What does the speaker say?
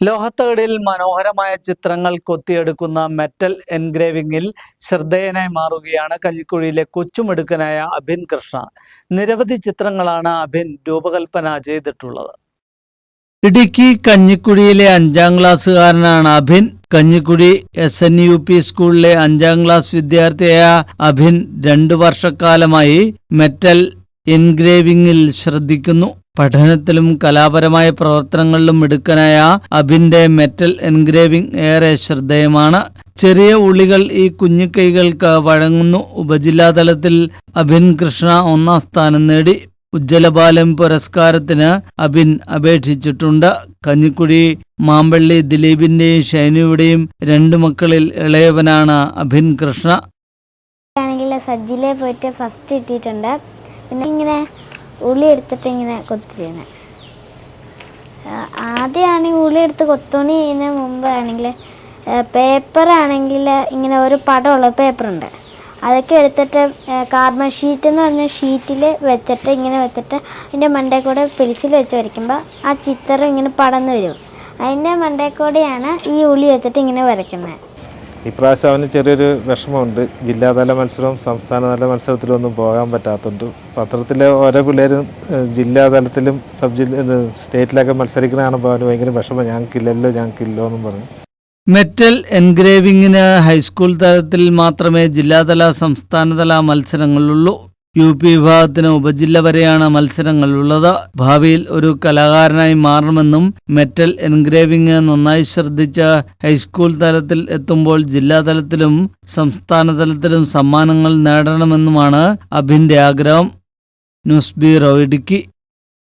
ലോഹത്തകടിൽ മനോഹരമായ ചിത്രങ്ങൾ കൊത്തിയെടുക്കുന്ന മെറ്റൽ എൻഗ്രേവിംഗിൽ ശ്രദ്ധേയനായി മാറുകയാണ് കഞ്ഞിക്കുഴിയിലെ കൊച്ചുമിടുക്കനായ അഭിൻ കൃഷ്ണ. നിരവധി ചിത്രങ്ങളാണ് അഭിൻ രൂപകൽപ്പന ചെയ്തിട്ടുള്ളത്. ഇടുക്കി കഞ്ഞിക്കുഴിയിലെ അഞ്ചാം ക്ലാസ്സുകാരനാണ് Abhin. Kanjikuzhi S N U P സ്കൂളിലെ അഞ്ചാം ക്ലാസ് വിദ്യാർത്ഥിയായ അഭിൻ രണ്ടു വർഷക്കാലമായി മെറ്റൽ എൻഗ്രേവിംഗിൽ ശ്രദ്ധിക്കുന്നു. പഠനത്തിലും കലാപരമായ പ്രവർത്തനങ്ങളിലും മിടുക്കനായ അബിന്റെ മെറ്റൽ എൻഗ്രേവിംഗ് ഏറെ ശ്രദ്ധേയമാണ്. ചെറിയ ഉള്ളികൾ ഈ കുഞ്ഞിക്കൈകൾക്ക് വഴങ്ങുന്നു. ഉപജില്ലാതലത്തിൽ അഭിൻ കൃഷ്ണ ഒന്നാം സ്ഥാനം നേടി. ഉജ്ജലബാലം പുരസ്കാരത്തിന് അഭിൻ അപേക്ഷിച്ചിട്ടുണ്ട്. കഞ്ഞിക്കുഴി മാമ്പള്ളി ദിലീപിന്റെയും ഷൈനുവിടെയും രണ്ടു മക്കളിൽ ഇളയവനാണ് അഭിൻ കൃഷ്ണ. സജ്ജിലെ പോയിട്ട് ഫസ്റ്റ് കിട്ടിയിട്ടുണ്ട്. പിന്നെ ഇങ്ങനെ ഉള്ളി എടുത്തിട്ട് ഇങ്ങനെ കൊത്തി ചെയ്യുന്നത് ആദ്യമാണെങ്കിൽ ഉള്ളി എടുത്ത് കൊത്തുണി ചെയ്യുന്ന പേപ്പർ ആണെങ്കിൽ ഇങ്ങനെ ഒരു പടമുള്ള പേപ്പറുണ്ട് അതൊക്കെ എടുത്തിട്ട് കാർബൺ ഷീറ്റ് എന്ന് പറഞ്ഞ ഷീറ്റിൽ വെച്ചിട്ട് ഇങ്ങനെ വെച്ചിട്ട് അതിന്റെ മണ്ടേ കൂടെ പെൻസിൽ വെച്ച് വരയ്ക്കുമ്പോൾ ആ ചിത്രം ഇങ്ങനെ പടന്ന് വരും. അതിന്റെ മണ്ടേ കൂടെയാണ് ഈ ഉള്ളി വെച്ചിട്ട് ഇങ്ങനെ വരയ്ക്കുന്നത് ഇപ്രാവശ്യം അവന് ചെറിയൊരു വിഷമമുണ്ട്. ജില്ലാതല മത്സരവും സംസ്ഥാനതല മത്സരത്തിലൊന്നും പോകാൻ പറ്റാത്തതുകൊണ്ട് പത്രത്തിലെ ഓരോ പിള്ളേരും ജില്ലാതലത്തിലും സബ് ജില്ല സ്റ്റേറ്റിലൊക്കെ മത്സരിക്കുന്ന കാണുമ്പോൾ അവന് ഭയങ്കര വിഷമം. ഞങ്ങൾക്കില്ലല്ലോ ഞങ്ങൾക്കില്ലോ എന്നും പറഞ്ഞു. മെറ്റൽ എൻഗ്രേവിംഗിന് ഹൈസ്കൂൾ തലത്തിൽ മാത്രമേ ജില്ലാതല സംസ്ഥാനതല മത്സരങ്ങളുള്ളൂ. യു പി വിഭാഗത്തിന് ഉപജില്ല വരെയാണ് മത്സരങ്ങൾ ഉള്ളത്. ഭാവിയിൽ ഒരു കലാകാരനായി മാറണമെന്നും മെറ്റൽ എൻഗ്രേവിംഗ് നന്നായി ശ്രദ്ധിച്ച ഹൈസ്കൂൾ തലത്തിൽ എത്തുമ്പോൾ ജില്ലാ തലത്തിലും സംസ്ഥാന തലത്തിലും സമ്മാനങ്ങൾ നേടണമെന്നുമാണ് അഭിന്റെ ആഗ്രഹം. News bureau Idukki.